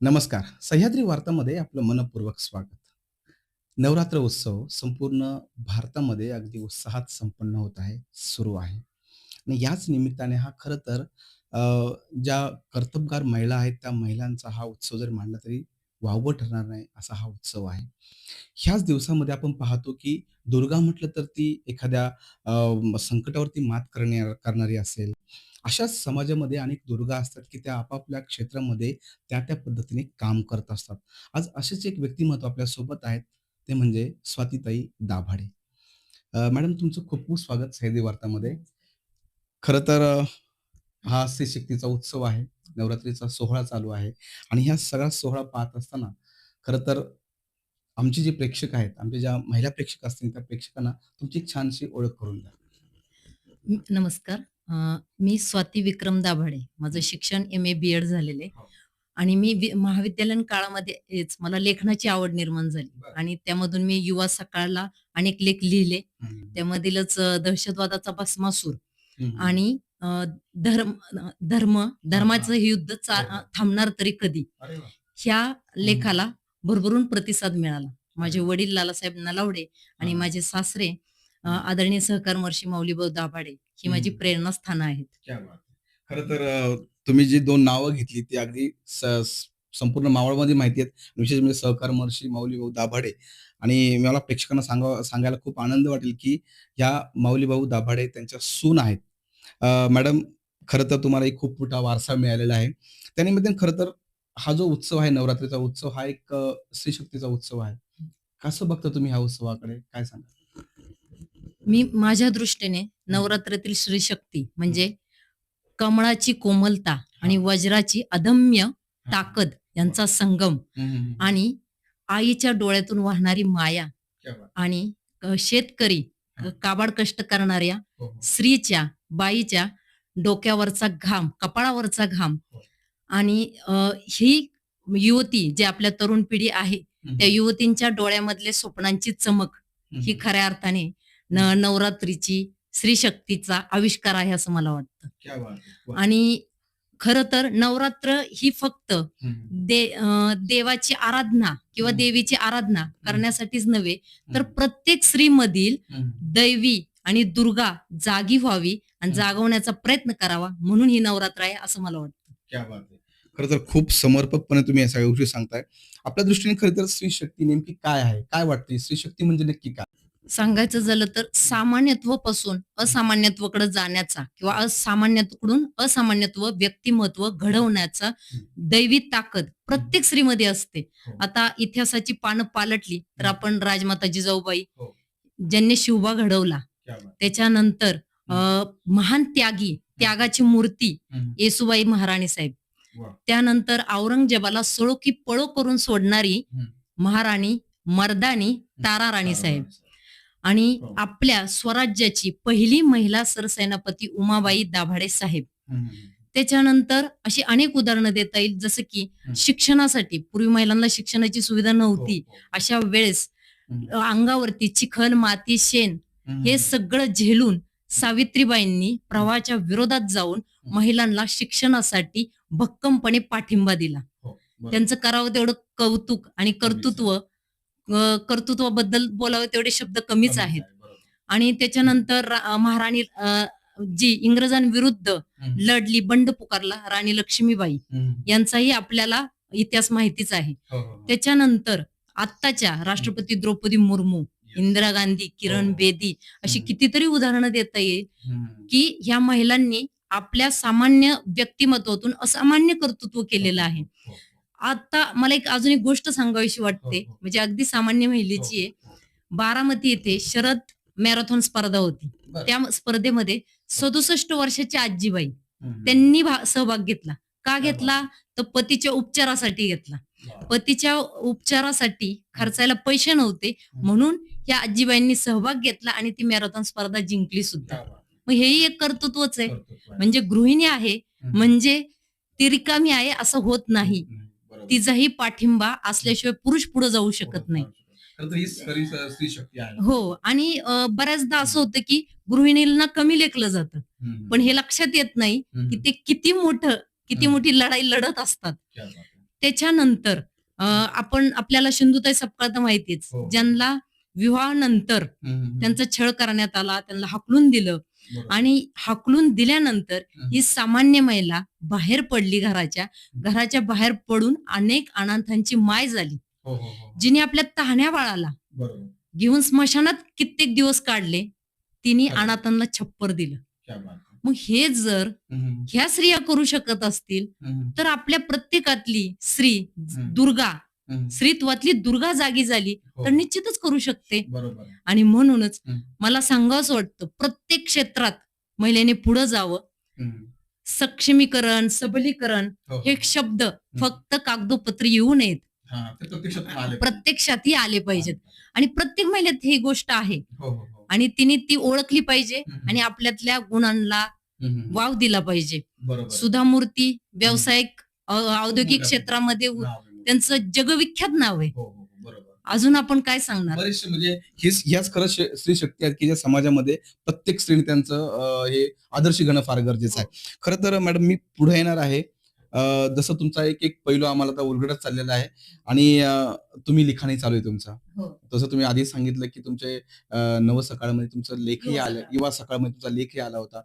नमस्कार. सह्याद्री वार्तामध्ये आपलं मनपूर्वक स्वागत. नवरात्र उत्सव संपूर्ण भारतामध्ये अगदी उत्साहात संपन्न होत आहे सुरू आहे. आणि याच निमित्ताने हा खरं तर अ, ज्या कर्तबगार महिला आहेत त्या महिलांचा हा उत्सव जर मांडला तरी वावगं ठरणार नाही असा हा उत्सव आहे. ह्याच दिवसामध्ये आपण पाहतो की दुर्गा म्हटलं तर ती एखाद्या अ, संकटावरती मात करण्या करणारी असेल. अशाच समाजामध्ये अनेक दुर्गा असतात की त्या आपापल्या क्षेत्रामध्ये त्या त्या पद्धतीने काम करत असतात. आज असेच एक व्यक्तिमत्व आपल्यासोबत आहेत, ते म्हणजे स्वातीताई दाभाडे. अ, मॅडम तुमचं खूप खूप स्वागत सह्याद्री वार्तामध्ये. खरं तर अ, हा स्त्री शक्तीचा उत्सव आहे. नवरात्रीचा सोहळा चालू आहे आणि ह्या सगळा सोहळा पाहत असताना खरं तर आमचे जे प्रेक्षक आहेत, आमच्या ज्या महिला प्रेक्षक असतील त्या प्रेक्षकांना तुमची एक छानशी ओळख करून द्या. नमस्कार. अ, मी स्वाती विक्रम दाभाडे. माझं शिक्षण एम-ए, बी-एड झालेलं आहे हो. आणि मी वि महाविद्यालयीन काळामध्ये हेच मला लेखनाची आवड निर्माण झाली बरं. आणि त्यामधून मी युवा सकाळला अनेक लेख लिहिले. हं, त्यामधीलच अ, दहशतवादाचा भस्मासूर हं. आणि अ, धर्म अ, धर्म धर्माचं हे युद्ध चा हो, हो. थांबणार तरी कधी? अरे वाह! ह्या लेखाला भरभरून प्रतिसाद मिळाला. माझे. वडील लालासाहेब नलावडे आणि हां. माझे सासरे. आदरणीय सहकार महर्षी माऊलीभाऊ दाभाडे ही माझी. प्रेरणास्थानं आहेत. क्या बात! खरं तर तुम्ही जी 2 नावं घेतली ती अगदी संपूर्ण मावळमध्ये माहिती आहेत. विशेष म्हणजे सहकार महर्षी माऊलीभाऊ दाभाडे आणि मला प्रेक्षकांना सांगावं सांगायला खूप आनंद वाटेल, की ह्या माऊलीभाऊ दाभाडे त्यांच्या सून आहेत. मॅडम खरं तर तुम्हाला एक खूप मोठा वारसा मिळालेला आहे. त्यानिमित्ताने खरं तर हा जो उत्सव आहे नवरात्रीचा उत्सव हा एक अ, स्त्री शक्तीचा उत्सव आहे. कसं बघता तुम्ही ह्या उत्सवाकडे? काय सांगाल? मी माझ्या दृष्टीने नवरात्रातील श्रीशक्ती म्हणजे कमळाची कोमलता आणि वज्राची अदम्य ताकद यांचा संगम. आणि आईच्या डोळ्यातून वाहणारी माया! आणि शेतकरी. काबाड कष्ट करणाऱ्या हो, हो. स्त्रीच्या, बाईच्या डोक्यावरचा घाम, कपाळावरचा घाम हो. आणि ही युवती जी आपल्या तरुण पिढी आहे, त्या युवतींच्या डोळ्यामधले स्वप्नांची चमक हं. खऱ्या अर्थाने न नवरात्रीची स्त्रीशक्तीचा आविष्कार आहे असं मला वाटतं. क्या बात! वाह! आणि खरं तर नवरात्र ही फक्त. दे देवाची आराधना किंवा. देवीची आराधना करण्यासाठीच नव्हे, तर प्रत्येक स्त्रीमधील. दैवी आणि दुर्गा जागी व्हावी आणि. जागवण्याचा प्रयत्न करावा म्हणून ही नवरात्र आहे असं मला वाटतं. क्या बात! खरं तर खूप समर्पकपणे तुम्ही या सगळ्या गोष्टी सांगताय. आपल्या दृष्टीने खरं तर स्त्री शक्ती नेमकी काय आहे? काय वाटते? स्त्री शक्ती म्हणजे नक्की काय? सांगायचं झालं तर सामान्यत्वापासून असामान्यत्वाकडे जाण्याचा किंवा असामान्यत्वाकडून असामान्यत्व व्यक्तिमत्व घडवण्याचा दैवी ताकद प्रत्येक स्त्रीमध्ये असते. हो. आता इतिहासाची पानं पालटली तर. आपण राजमाता जिजाऊबाई हो. ज्यांनी शिवबा घडवला. त्याच्यानंतर अ, महान त्यागी, त्यागाची मूर्ती. येसुबाई महाराणी साहेब. त्यानंतर औरंगजेबाला सळो की पळो करून सोडणारी. महाराणी मर्दानी तारा राणी साहेब. आणि हो. आपल्या स्वराज्याची पहिली महिला सरसेनापती उमाबाई दाभाडे साहेब. त्याच्यानंतर अशी अनेक उदाहरणं देता येईल जसं की. शिक्षणासाठी पूर्वी महिलांना शिक्षणाची सुविधा हो, नव्हती. हो. अशा वेळेस अंगावरती चिखल, माती, शेण हं. सगळं झेलून सावित्रीबाईंनी प्रवाहाच्या विरोधात जाऊन महिलांना शिक्षणासाठी भक्कमपणे पाठिंबा दिला. त्यांचं करावं तेवढं कौतुक आणि कर्तृत्व कर्तृत्वाबद्दल बोलावे तेवढे शब्द कमीच आहेत. आणि त्याच्यानंतर महाराणी जी इंग्रजांविरुद्ध लढली, बंड पुकारला राणी लक्ष्मीबाई. यांचाही आपल्याला इतिहास माहितीच आहे. हो, हो, हो. त्याच्यानंतर आत्ताच्या राष्ट्रपती द्रौपदी मुर्मू. इंदिरा गांधी, किरण. बेदी अशी. कितीतरी उदाहरणं देता येईल. की ह्या महिलांनी आपल्या सामान्य व्यक्तिमत्वातून असामान्य कर्तृत्व केलेलं आहे. आता मला एक अजून एक गोष्ट सांगावीशी वाटते, हो, हो. म्हणजे अगदी सामान्य महिलेची आहे. हो, हो. बारामती येथे शरद मॅरेथॉन स्पर्धा होती. त्या स्पर्धेमध्ये 67 वर्षाची आजीबाई. त्यांनी सहभाग घेतला. का घेतला? तर पतीच्या उपचारासाठी घेतला. पतीच्या उपचारासाठी खर्चायला पैसे नव्हते म्हणून या आजीबाईंनी सहभाग घेतला आणि ती मॅरेथॉन स्पर्धा जिंकली सुद्धा. आहे. मग हेही एक कर्तृत्वच आहे. आहे. म्हणजे गृहिणी आहे. म्हणजे ती रिकामी आहे असं होत नाही. तिचाही पाठिंबा असल्याशिवाय पुरुष पुढे जाऊ शकत नाही. ही. हो आणि बऱ्याचदा असं होतं की गृहिणींना कमी लेखलं जातं. पण हे लक्षात येत नाही. की ते किती मोठं किती. मोठी लढाई लढत असतात. त्याच्यानंतर आपण आपल्याला सिंधुताई सपकाळ तर माहितीच हो. ज्यांना विवाहानंतर. त्यांचा छळ करण्यात आला त्यांना हाकलून दिलं. आणि हाकलून दिल्यानंतर हं. सामान्य महिला बाहेर पडली घराच्या घराच्या बाहेर पडून अनेक अनाथांची माय झाली हो, हो, हो. जिने आपल्या तहाण्या बाळाला. घेऊन स्मशानात कित्येक दिवस काढले तिने. अनाथांना छप्पर दिलं. मग हे जर ह्या स्त्रिया करू शकत असतील तर आपल्या प्रत्येकातली स्त्री. दुर्गा. स्त्रीत्वातली दुर्गा जागी झाली हो. तर निश्चितच करू शकते. आणि म्हणूनच हं. मला सांगावंच वाटतं प्रत्येक क्षेत्रात महिलेने पुढे जावं हं. सक्षमीकरण सबलीकरण हो, हे शब्द फक्त कागदोपत्री येऊ नयेत हा. प्रत्यक्षातही आले पाहिजेत आणि प्रत्येक महिलेत ही गोष्ट आहे हो, हो, हो. आणि तिने ती ओळखली पाहिजे हं, आणि आपल्यातल्या गुणांना हं, हं. वाव दिला पाहिजे आहे. सुधामूर्ती व्यावसायिक औद्योगिक क्षेत्रामध्ये. त्यांचं जगविख्यात नाव आहे. हो, हो, हो, बरोबर. अजून आपण काय सांगणार? बरेचसे म्हणजे हेच ह्याच खरं श- स्त्री शक्ती आहेत की ज्या समाजामध्ये प्रत्येक स्त्रीने त्यांचं अं, हे आदर्श घेणं फार गरजेचं आहे. खरं तर मॅडम मी पुढे येणार आहे. अं, जसं तुमचा एक एक पैलू आम्हाला आता उलगडत चाललेला आहे आणि अं, तुम्ही लिखाणी चालू आहे तुमचा. हो. तसं तुम्ही आधी सांगितलं की तुमचे अं, नव सकाळमध्ये तुमचं लेखही युवा आलं सकाळ. युवा सकाळमध्ये तुमचा लेखही आला होता.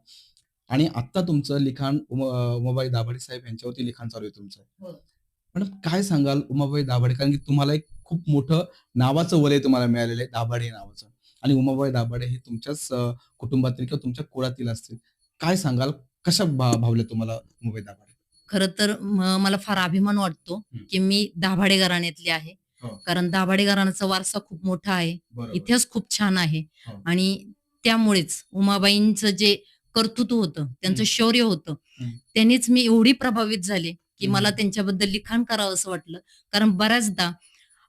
आणि आता तुमचं लिखाण उम- अं, उमाबाई दाभाडे साहेब यांच्यावरती लिखाण चालू आहे तुमचं. मॅडम काय सांगाल उमाबाई दाभाडे कारण की तुम्हाला एक खूप मोठं नावाचं वलय तुम्हाला मिळालेलं आहे दाभाडे नावाचं आणि उमाबाई दाभाडे हे तुमच्याच कुटुंबातील किंवा तुमच्या कुळातील असतील काय सांगाल कशा भा- भावल्या तुम्हाला उमाबाई दाभाडे खर तर मला फार अभिमान वाटतो. की मी दाभाडे घराण्यातली आहे हो. कारण दाभाडे घराण्याचा वारसा खूप मोठा आहे इतिहास खूप छान आहे हो. आणि त्यामुळेच उमाबाईंचं जे कर्तृत्व होतं त्यांचं. शौर्य होतं. त्यांनीच मी एवढी प्रभावित झाले की. मला त्यांच्याबद्दल लिखाण करावं असं वाटलं. कारण बऱ्याचदा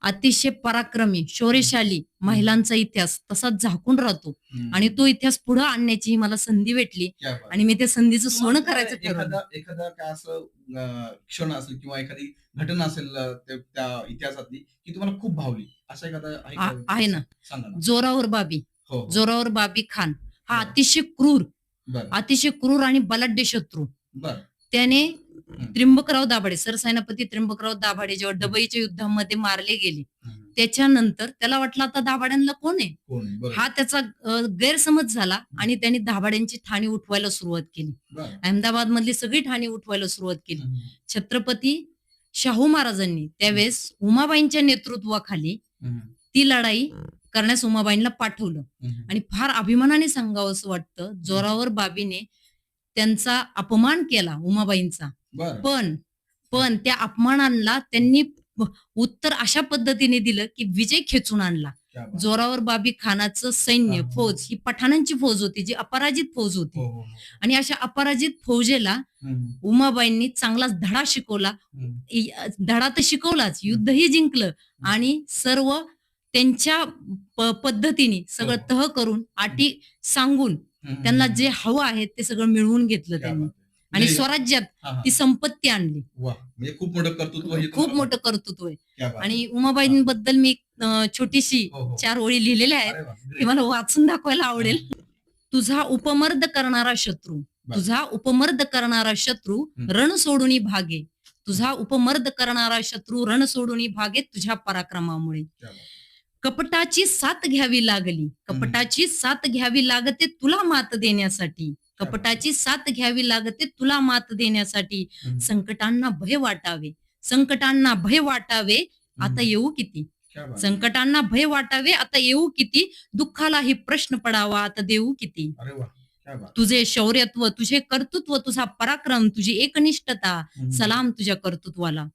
अतिशय पराक्रमी शौर्यशाली महिलांचा इतिहास तसाच झाकून राहतो. आणि तो इतिहास पुढे आणण्याची मला संधी भेटली. आणि मी त्या संधीचं सोनं करायचं ठरवलं. एखादा काय असं क्षण असेल किंवा एखादी घटना असेल त्या इतिहासातली की तुम्हाला खूप भावली. असं एखादा आहे ना. जोरावर बाबी. हो हो. जोरावर बाबी खान. हा. अतिशय क्रूर. अतिशय क्रूर आणि बलाढ्य शत्रू. त्याने त्र्यंबकराव दाभाडे सरसेनापती त्र्यंबकराव दाभाडे जेव्हा डबईच्या युद्धामध्ये मारले गेले. त्याच्यानंतर त्याला वाटलं आता दाभाड्यांना कोण आहे. हा त्याचा गैरसमज झाला आणि त्यांनी दाभाड्यांची ठाणी उठवायला सुरुवात केली. अहमदाबाद मधली सगळी ठाणी उठवायला सुरुवात केली. छत्रपती शाहू महाराजांनी त्यावेळेस उमाबाईंच्या नेतृत्वाखाली. ती लढाई करण्यास उमाबाईंना पाठवलं. आणि फार अभिमानाने सांगावं असं वाटतं जोरावर बाबीने त्यांचा अपमान केला उमाबाईंचा. पण पण त्या अपमानांना त्यांनी उत्तर अशा पद्धतीने दिलं की विजय खेचून आणला. जोरावर बाबी खानाचं सैन्य. फौज ही पठाणांची फौज होती जी अपराजित फौज होती हो, हो, हो. आणि अशा अपराजित फौजेला. उमाबाईंनी चांगलाच धडा शिकवला धडा तर शिकवलाच युद्धही जिंकलं आणि सर्व त्यांच्या पद्धतीने सगळं. तह करून अटी सांगून. त्यांना जे हवं आहे ते सगळं मिळवून घेतलं त्यांनी. आणि म्हणजे- स्वराज्यात. ती संपत्ती आणली म्हणजे खूप मोठं कर्तृत्व खूप मोठं कर्तृत्व आहे. आणि उमाबाईंबद्दल मी छोटीशी हो, हो. चार ओळी लिहिलेल्या आहेत ते. मला वाचून दाखवायला आवडेल तुझा उपमर्द करणारा शत्रू. तुझा उपमर्द करणारा शत्रू. रण सोडून भागे तुझा उपमर्द करणारा शत्रू रण सोडून भागे तुझ्या पराक्रमामुळे. कपटाची साथ घ्यावी लागली कपटाची साथ घ्यावी लागते तुला मात देण्यासाठी कपटाची साथ घ्यावी लागते तुला मात देण्यासाठी. संकटांना भय वाटावे संकटांना भय वाटावे आता. येऊ किती. संकटांना भय वाटावे आता येऊ किती दुःखालाही प्रश्न पडावा आता देऊ किती. तुझे शौर्यत्व तुझे कर्तृत्व तुझा पराक्रम तुझी एकनिष्ठता. सलाम तुझ्या कर्तृत्वाला.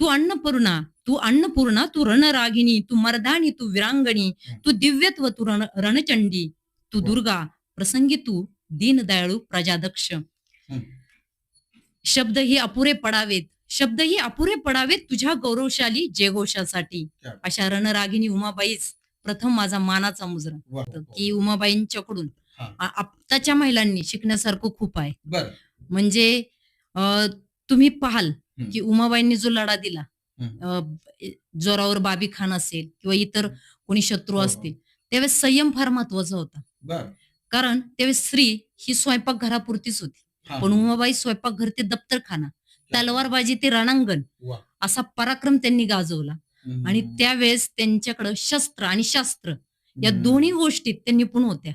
तू अन्नपूर्णा तू अन्नपूर्णा तू रणरागिणी तू मर्दानी तू विरांगणी. तू दिव्यत्व तू रण रणचंडी तू. दुर्गा प्रसंगी तू दीनदयाळू प्रजादक्ष. शब्द ही अपुरे पडावेत. शब्द ही अपुरे पडावेत तुझ्या गौरवशाली जयघोषासाठी. अशा रणरागिणी उमाबाईच प्रथम माझा मानाचा मुजरा. की उमाबाईंच्याकडून. आत्ताच्या महिलांनी शिकण्यासारखं खूप आहे. म्हणजे तुम्ही पाहाल. की उमाबाईंनी जो लढा दिला जोरावर बाबी खान असेल किंवा इतर कोणी शत्रू हो, हो. असतील त्यावेळेस संयम फार महत्त्वाचा होता. कारण त्यावेळेस स्त्री ही स्वयंपाक घरापुरतीच होती. पण उमाबाई स्वयंपाक घर ते दप्तरखाना तलवारबाजी ते रणांगण. असा पराक्रम त्यांनी गाजवला. आणि त्यावेळेस त्यांच्याकडं शस्त्र आणि शास्त्र या. दोन्ही गोष्टीत ते निपुण होत्या.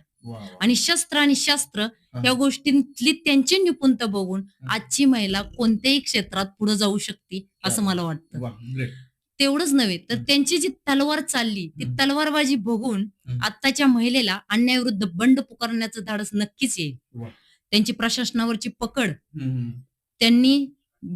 आणि शस्त्र आणि शास्त्र. या गोष्टींतली त्यांची निपुणता बघून. आजची महिला कोणत्याही क्षेत्रात पुढे जाऊ शकते असं मला वाटतं. तेवढंच नव्हे तर. त्यांची जी तलवार चालली ती. तलवारबाजी बघून हम्म. आत्ताच्या महिलेला अन्यायाविरुद्ध बंड पुकारण्याचं धाडस नक्कीच येईल. त्यांची प्रशासनावरची पकड. त्यांनी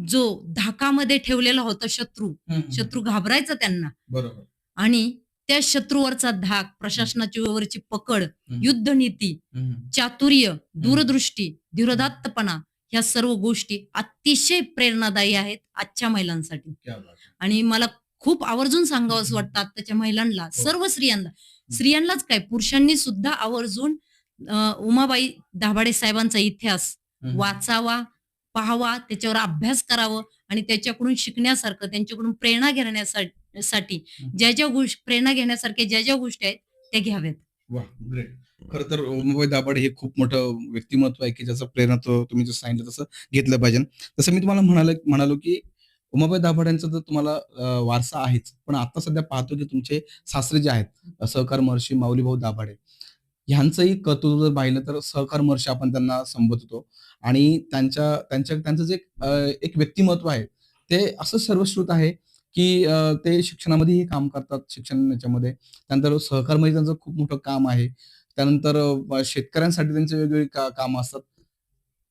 जो धाकामध्ये ठेवलेला होता शत्रू. शत्रू घाबरायचा त्यांना बरोबर आणि त्या शत्रूवरचा धाक प्रशासनाची वरची पकड. युद्धनीती हम्म. चातुर्य दूरदृष्टी धीरोदात्तपणा ह्या सर्व गोष्टी अतिशय प्रेरणादायी आहेत आजच्या महिलांसाठी. आणि मला खूप आवर्जून सांगावं असं. वाटतं आत्ताच्या महिलांना हो. सर्व स्त्रियांना स्त्रियांनाच काय पुरुषांनी सुद्धा आवर्जून उमाबाई दाभाडे साहेबांचा इतिहास. वाचावा पाहावा त्याच्यावर अभ्यास करावं आणि त्याच्याकडून शिकण्यासारखं त्यांच्याकडून प्रेरणा घेण्यासाठी साठी ज्या ज्या गोष्टी प्रेरणा घेण्यासारख्या ज्या ज्या गोष्टी आहेत त्या घ्याव्यात वा ग्रेट खरं तर उमाबाई दाभाडे हे खूप मोठं व्यक्तिमत्व आहे की ज्याचं प्रेरणा तो तुम्ही जसं सांगितलं तसं घेतलं पाहिजे तसं मी तुम्हाला म्हणालो म्हणालो की उमाबाई दाभाड्यांचा तर तुम्हाला वारसा आहेच. पण आता सध्या पाहतो की तुमचे सासरे जे आहेत सहकार महर्षी माऊलीभाऊ दाभाडे ह्यांचंही कर्तृत्व जर पाहिलं तर सहकार महर्षी आपण त्यांना संबोधतो आणि त्यांच्या त्यांच्या त्यांचं जे एक व्यक्तिमत्व आहे ते असं सर्वश्रुत आहे की ते शिक्षणामध्येही काम करतात शिक्षण याच्यामध्ये. त्यानंतर सहकारमध्ये त्यांचं खूप मोठं काम आहे. त्यानंतर शेतकऱ्यांसाठी त्यांचे वेगवेगळी का कामं असतात.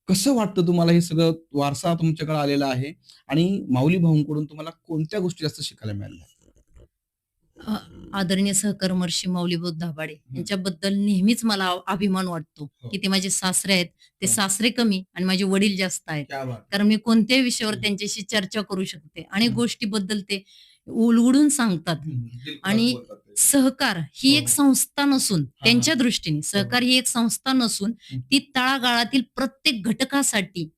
कसं वाटतं तुम्हाला हे सगळं वारसा तुमच्याकडे आलेला आहे आणि माऊली भाऊंकडून तुम्हाला कोणत्या गोष्टी जास्त शिकायला मिळाल्या अ, आदरणीय सहकर्मर्षी माऊली दाभाडे यांच्याबद्दल नेहमीच मला अभिमान वाटतो हो. की ते माझे सासरे आहेत ते हो. सासरे कमी आणि माझे वडील जास्त आहेत क्या बात कारण मी कोणत्याही विषयावर हम्म. त्यांच्याशी चर्चा करू शकते आणि हम्म. गोष्टीबद्दल ते उलगडून सांगतात आणि सहकार ही हो. एक संस्था नसून हा. त्यांच्या दृष्टीने सहकार ही एक संस्था नसून. ती तळागाळातील प्रत्येक घटकासाठी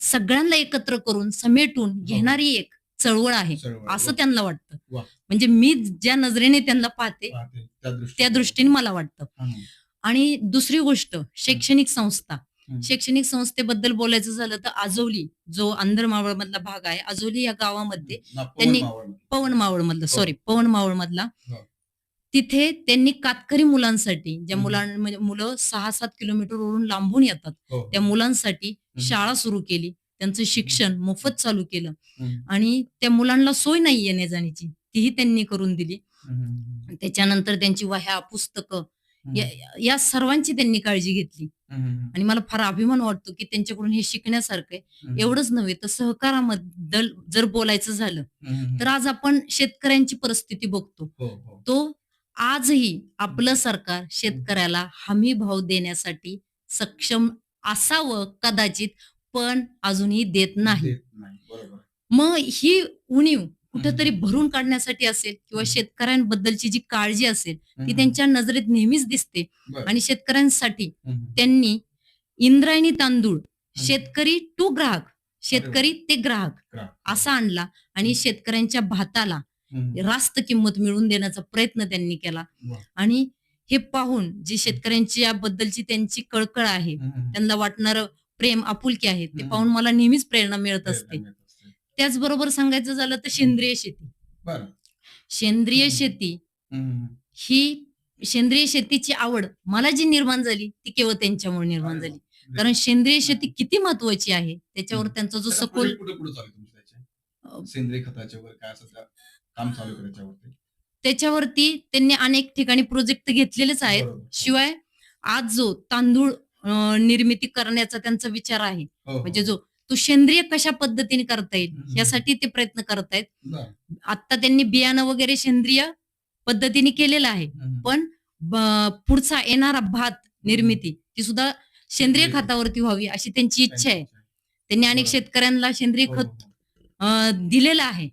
सगळ्यांना एकत्र करून समेटून घेणारी एक चळवळ आहे असं त्यांना वाटतं. म्हणजे मी ज्या नजरेने त्यांना पाहते त्या दृष्टीने मला वाटतं. आणि दुसरी गोष्ट शैक्षणिक संस्था. शैक्षणिक संस्थेबद्दल बोलायचं झालं तर आजोली जो अंधर मावळ मधला भाग आहे आजोली या गावामध्ये त्यांनी-. पवन मावळ मधला हो. सॉरी पवन मावळ मधला हो. तिथे त्यांनी कातकरी मुलांसाठी ज्या. मुलां म्हणजे मुलं सहा सात किलोमीटर वरून लांबून येतात हो. त्या मुलांसाठी शाळा सुरू केली त्यांचं शिक्षण मोफत चालू केलं. आणि त्या मुलांना सोय नाही येण्या जाण्याची तीही त्यांनी करून दिली. त्याच्यानंतर त्यांची वह्या पुस्तकं. या या सर्वांची त्यांनी काळजी घेतली. आणि मला फार अभिमान वाटतो की त्यांच्याकडून हे शिकण्यासारखं आहे. एवढंच नव्हे तर सहकाराबद्दल जर बोलायचं झालं. तर आज आपण शेतकऱ्यांची परिस्थिती बघतो हो, हो. तो आजही आपलं सरकार शेतकऱ्याला हमी भाव देण्यासाठी सक्षम असावं कदाचित पण अजूनही देत नाही. मग ही उणीव कुठेतरी भरून काढण्यासाठी असेल किंवा शेतकऱ्यांबद्दलची जी काळजी असेल ती. त्यांच्या नजरेत नेहमीच दिसते. आणि शेतकऱ्यांसाठी. त्यांनी इंद्रायणी तांदूळ शेतकरी टू ग्राहक शेतकरी ते ग्राहक. असा आणला आणि शेतकऱ्यांच्या भाताला. रास्त किंमत मिळवून देण्याचा प्रयत्न त्यांनी केला. आणि हे पाहून जी शेतकऱ्यांची याबद्दलची त्यांची कळकळ आहे. त्यांना वाटणारं प्रेम आपुलकी आहे ते. पाहून मला नेहमीच प्रेरणा मिळत असते. त्याचबरोबर सांगायचं झालं तर सेंद्रिय शेती बरं. सेंद्रिय. शेती. ही सेंद्रिय शेतीची आवड मला जी निर्माण झाली ती केवळ त्यांच्यामुळे निर्माण झाली वा. कारण सेंद्रिय शेती किती महत्वाची आहे त्याच्यावर. त्यांचा जो सखोल सेंद्रिय खताचे वगैरे काय असं त्या काम चालू आहे त्याच्यावरती त्यांनी अनेक ठिकाणी प्रोजेक्ट घेतलेलेच आहेत. शिवाय आज जो तांदूळ निर्मिती करण्याचा त्यांचा विचार आहे हो, हो. म्हणजे जो तो सेंद्रिय कशा पद्धतीने करता येईल. यासाठी ते प्रयत्न करत आहेत बरं. आता त्यांनी बियाणं वगैरे सेंद्रिय पद्धतीने केलेलं आहे. पण पुढचा येणारा भात निर्मिती ती सुद्धा सेंद्रिय. खतावरती व्हावी अशी त्यांची इच्छा आहे त्यांनी अनेक. शेतकऱ्यांना सेंद्रिय खत दिलेलं आहे.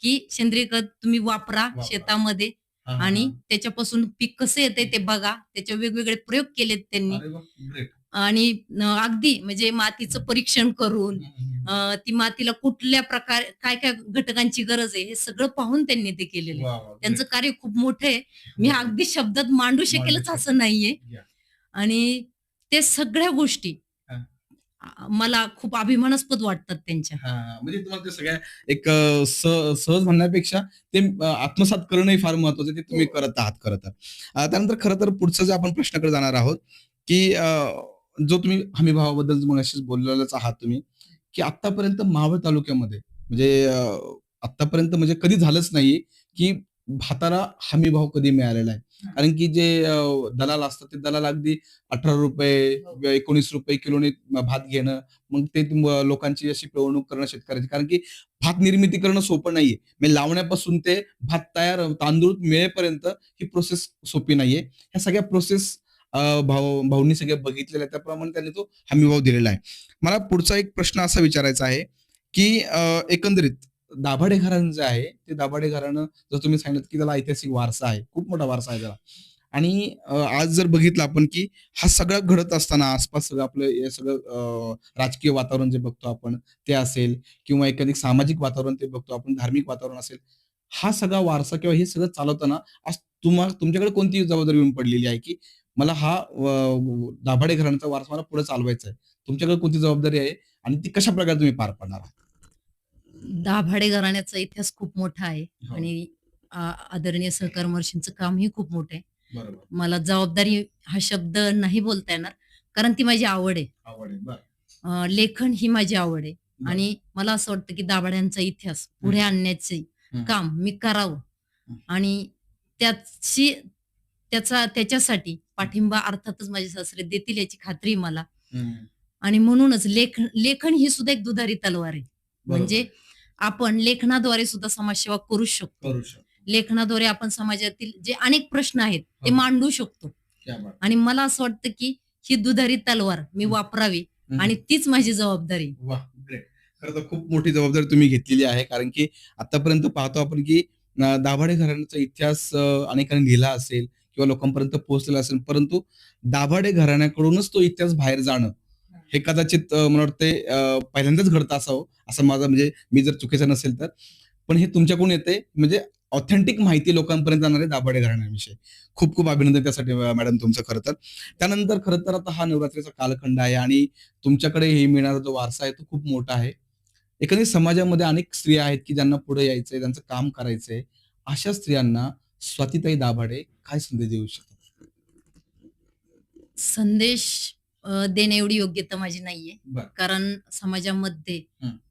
की सेंद्रिय खत तुम्ही वापरा. शेतामध्ये आणि. त्याच्यापासून पीक कसं येतंय ते बघा त्याचे वेगवेगळे प्रयोग केलेत त्यांनी. आणि अगदी म्हणजे मातीचं परीक्षण करून ती मातीला कुठल्या प्रकार काय काय घटकांची गरज आहे हे सगळं पाहून त्यांनी ते केलेलं आहे त्यांचं. कार्य खूप मोठं आहे मी अगदी शब्दात मांडू शकेलच असं नाहीये. आणि ते सगळ्या गोष्टी मला खूप अभिमानास्पद वाटतात त्यांच्या म्हणजे तुम्हाला ते सगळ्या एक सहज म्हणण्यापेक्षा ते आत्मसात करणंही फार महत्वाचं. ते तुम्ही हो. करत आहात खरं तर. त्यानंतर खरं तर पुढचं जे आपण प्रश्नाकडे जाणार आहोत, की जो तुम्ही हमीभावाबद्दल मगाशीच बोललेलेच आहात तुम्ही, की आत्तापर्यंत मावळ तालुक्यामध्ये म्हणजे अ, आत्तापर्यंत म्हणजे कधी झालंच नाहीये, की भाताला हमीभाव कधी मिळालेला आहे. कारण की जे दलाल असतात ते दलाल अगदी ₹18 हो. किंवा ₹19 किलोने भात घेणं, मग ते लोकांची अशी पिळवणूक करणं शेतकऱ्याची. कारण की भात निर्मिती करणं सोपं नाहीये. म्हणजे लावण्यापासून ते भात तयार तांदूळ मिळेपर्यंत ही प्रोसेस सोपी नाहीये. ह्या सगळ्या प्रोसेस भाऊ भाऊंनी सगळे बघितलेल्या आहे त्याप्रमाणे त्यांनी तो हमीभाव दिलेला आहे. मला पुढचा एक प्रश्न असा विचारायचा आहे, की एकंदरीत दाभाडे घराणं जे आहे, ते दाभाडे घराणं जर तुम्ही सांगितलं, की त्याला ऐतिहासिक वारसा आहे. खूप मोठा वारसा आहे त्याला. आणि आज जर बघितलं आपण, की हा सगळं घडत असताना आसपास सगळं आपलं हे सगळं राजकीय वातावरण जे बघतो आपण ते असेल किंवा एखादी सामाजिक वातावरण ते बघतो आपण, धार्मिक वातावरण असेल. हा सगळा वारसा किंवा हे सगळं चालवताना आज तुम्हाला तुमच्याकडे कोणती जबाबदारी येऊन पडलेली आहे, की मला हा दाभाडे घराण्याचा वारसा मला पुढे चालवायचा आहे. तुमच्याकडे कोणती जबाबदारी आहे आणि ती कशाप्रकारे तुम्ही पार पाडणार आहात? दाभाडे घराण्याचा इतिहास खूप मोठा आहे हो. आणि आदरणीय सहकार महर्षींचं कामही खूप मोठं आहे. मला जबाबदारी हा शब्द नाही बोलता येणार, कारण ती माझी आवड आहे. लेखन ही माझी आवड आहे. आणि मला असं वाटतं, की दाभाड्यांचा इतिहास पुढे आणण्याचे. काम मी करावं. आणि त्याची त्याचा त्याच्यासाठी पाठिंबा अर्थातच माझे सासरे देतील याची खात्री मला. आणि म्हणूनच लेख लेखन ही सुद्धा एक दुधारी तलवार आहे. म्हणजे आपण लेखनाद्वारे सुद्धा समाजसेवा करू शकतो. लेखनाद्वारे आपण समाजातील जे अनेक प्रश्न आहेत ते. मांडू शकतो. आणि मला असं वाटतं, की ही दुधारी तलवार मी. वापरावी. आणि तीच माझी जबाबदारी. खरं तर खूप मोठी जबाबदारी तुम्ही घेतलेली आहे. कारण की आतापर्यंत पाहतो आपण की दाभाडे घराण्याचा इतिहास अनेकांनी लिहिला असेल किंवा लोकांपर्यंत पोहोचलेला असेल. परंतु दाभाडे घराण्याकडूनच तो इतिहास बाहेर जाणं, हे कदाचित मला वाटतंय पहिल्यांदाच घडतं असावं, असं माझं म्हणजे मी जर चुकीचं नसेल तर. पण हे तुमच्याकडून येते म्हणजे ऑथेंटिक माहिती लोकांपर्यंत जाणारे दाभाडे घराण्याविषयी. खूप खूप अभिनंदन त्यासाठी मॅडम तुमचं खरं तर. त्यानंतर खरं तर आता हा नवरात्रीचा कालखंड आहे आणि तुमच्याकडे हे मिळणारा जो वारसा आहे तो खूप मोठा आहे. एकंदरीत समाजामध्ये अनेक स्त्रिया आहेत, की ज्यांना पुढे यायचंय, त्यांचं काम करायचंय. अशा स्त्रियांना स्वातीताई दाभाडे काय संदेश देऊ इच्छितात? संदेश देणे एवढी योग्यता माझी नाहीये. कारण समाजामध्ये.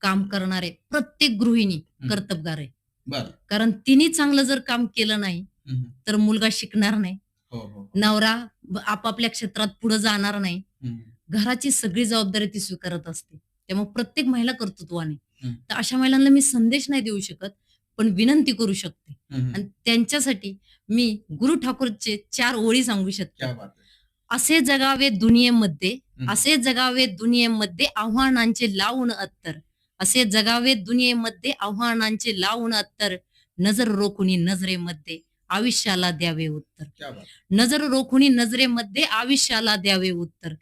काम करणारे प्रत्येक गृहिणी. कर्तबगार आहे. कारण तिने चांगलं जर काम केलं नाही. तर मुलगा शिकणार नाही. हो, हो, हो. नवरा आपापल्या क्षेत्रात पुढे जाणार नाही. घराची सगळी जबाबदारी ती स्वीकारत असते. त्यामुळे प्रत्येक महिला कर्तृत्वाने. तर अशा महिलांना मी संदेश नाही देऊ शकत, पण विनंती करू शकते. आणि त्यांच्यासाठी मी गुरु ठाकूरचे 4 ओळी सांगू शकते. असे जगावे दुनियेमध्ये. असे जगावे दुनियेमध्ये आव्हानांचे लावून अत्तर. असे जगावे दुनियेमध्ये आव्हानांचे लावून अत्तर. नजर रोखुनी नजरेमध्ये आयुष्याला द्यावे उत्तर. नजर रोखुनी नजरेमध्ये आयुष्याला द्यावे उत्तर.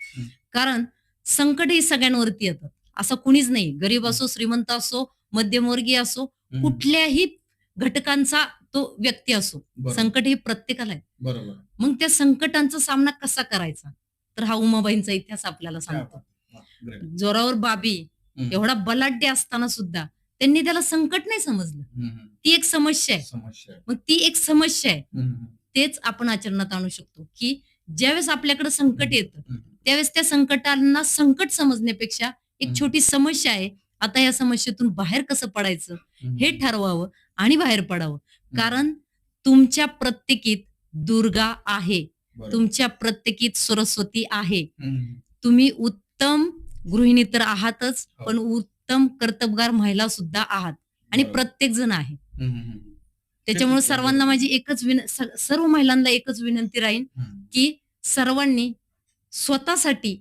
कारण संकट ही सगळ्यांवरती येतात. असं कुणीच नाही. गरीब. असो, श्रीमंत असो, मध्यमवर्गीय असो. कुठल्याही घटकांचा तो व्यक्ती असो. संकट हे प्रत्येकाला आहे. मग त्या संकटांचा सामना कसा करायचा? तर हा उमाबाईंचा इतिहास आपल्याला सांगतो. जोरावर बाबी. एवढा बलाढ्य असताना सुद्धा त्यांनी त्याला संकट नाही समजलं. ती एक समस्या आहे. मग ती एक समस्या आहे. तेच आपण आचरणात आणू शकतो, की ज्यावेळेस आपल्याकडे संकट येतं. त्यावेळेस त्या संकटांना संकट समजण्यापेक्षा एक. छोटी समस्या आहे. आता या समस्येतून बाहेर कसं पडायचं हं. ठरवावं आणि बाहेर पडावं. कारण तुमच्या प्रत्येकीत दुर्गा आहे. तुमच्या प्रत्येकीत सरस्वती आहे. तुम्ही उत्तम गृहिणी तर आहातच, हो. पण उत्तम कर्तबगार महिला सुद्धा आहात आणि. प्रत्येक जण आहे. त्याच्यामुळे सर्वांना माझी एकच विन सर्व महिलांना एकच विनंती राहील. की सर्वांनी स्वतःसाठी.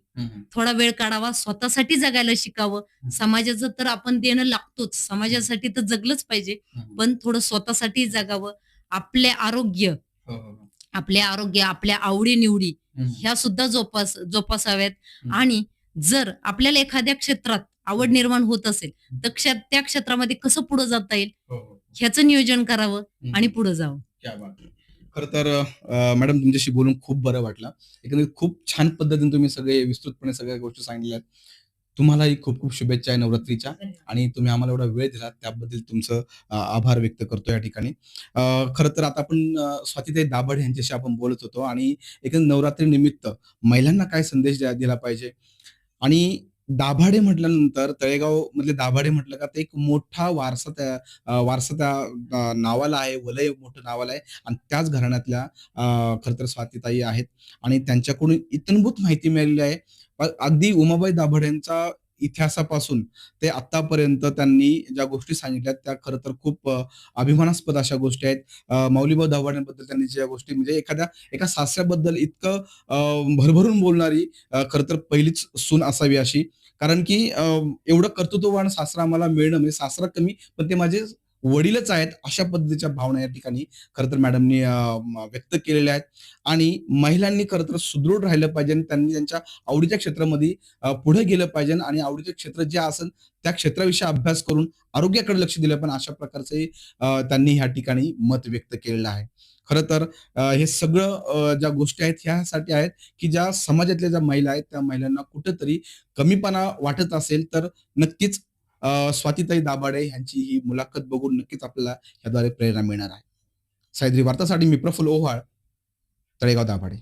थोडा वेळ काढावा, स्वतःसाठी जगायला शिकावं. समाजाचं तर आपण देणं लागतोच. समाजासाठी तर जगलंच पाहिजे. पण थोडं स्वतःसाठी जगावं. आपले आरोग्य, हो, हो, हो. आपले आरोग्य, आपल्या आवडी-निवडी हं, हं. ह्या सुद्धा जोपास जोपासाव्यात. आणि जर आपल्याला एखाद्या क्षेत्रात आवड निर्माण होत असेल. तर त्या क्षेत्रामध्ये कसं पुढे जाता येईल. ह्याचं नियोजन करावं. आणि पुढे जावं. खरं तर मॅडम तुमच्याशी बोलून खूप बरं वाटलं. एकंदरीत खूप छान पद्धतीने तुम्ही सगळे विस्तृतपणे सगळ्या गोष्टी सांगितल्यात. तुम्हालाही खूप खूप शुभेच्छा आहे नवरात्रीच्या आणि तुम्ही आम्हाला एवढा वेळ दिला त्याबद्दल तुमचं आभार व्यक्त करतो या ठिकाणी. खरं तर आता आपण स्वातीताई दाभाडे यांच्याशी आपण बोलत होतो आणि एकंदर नवरात्री निमित्त महिलांना काय संदेश द्या दिला पाहिजे आणि दाभाडे म्हटल्यानंतर तळेगाव मधले दाभाडे म्हटलं का ते एक मोठा वारसा त्या वारसा त्या नावाला आहे, वलय मोठं नावाला आहे आणि त्याच घराण्यातल्या खर तर स्वातीताई आहेत आणि त्यांच्याकडून इतनभूत माहिती मिळालेली आहे. अगदी उमाबाई दाभाडेंचा इतिहासापासून ते आतापर्यंत त्यांनी ज्या गोष्टी सांगितल्या त्या खरं तर खूप अभिमानास्पद अशा गोष्टी आहेत. अ, माऊलीभाऊ त्यांनी ज्या गोष्टी म्हणजे एखाद्या एका सासऱ्याबद्दल इतकं भरभरून बोलणारी खरं तर पहिलीच सून असावी अशी. कारण की एवढं कर्तृत्ववान सासरा आम्हाला मिळणं म्हणजे सासरा कमी, पण ते माझे वडीलच आहेत, अशा पद्धतीच्या भावना या ठिकाणी खरं तर मॅडमनी व्यक्त केलेल्या आहेत आणि महिलांनी खरं तर सुदृढ राहिलं पाहिजे आणि त्यांनी त्यांच्या आवडीच्या क्षेत्रामध्ये पुढे गेलं पाहिजे आणि आवडीचं क्षेत्र जे असेल त्या क्षेत्राविषयी अभ्यास करून आरोग्याकडे लक्ष दिलं पण अशा प्रकारचे त्यांनी ह्या ठिकाणी मत व्यक्त केलेलं आहे. खरं तर हे सगळं ज्या गोष्टी आहेत ह्यासाठी आहेत, की ज्या समाजातल्या ज्या महिला आहेत, त्या महिलांना कुठंतरी कमीपणा वाटत असेल तर नक्कीच स्वातीताई दाभाडे यांची ही मुलाखत बघून नक्कीच आपल्याला याद्वारे प्रेरणा मिळणार आहे. सायद्री वार्तासाठी मी प्रफुल्ल ओव्हाळ, तळेगाव दाभाडे.